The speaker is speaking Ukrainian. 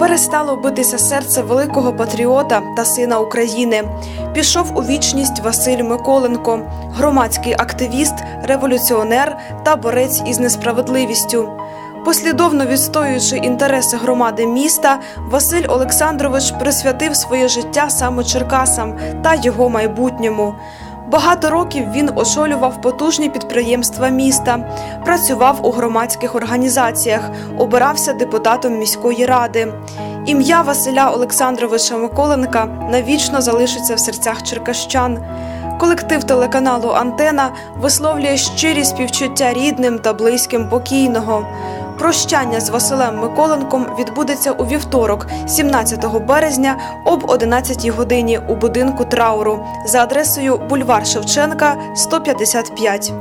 Перестало битися серце великого патріота та сина України. Пішов у вічність Василь Миколенко, громадський активіст, революціонер та борець із несправедливістю. Послідовно відстоюючи інтереси громади міста, Василь Олександрович присвятив своє життя саме Черкасам та його майбутньому. Багато років він очолював потужні підприємства міста, працював у громадських організаціях, обирався депутатом міської ради. Ім'я Василя Олександровича Миколенка навічно залишиться в серцях черкащан. Колектив телеканалу Антена висловлює щирі співчуття рідним та близьким покійного. Прощання з Василем Миколенком відбудеться у вівторок, 17 березня об 11 годині у будинку трауру за адресою бульвар Шевченка 155.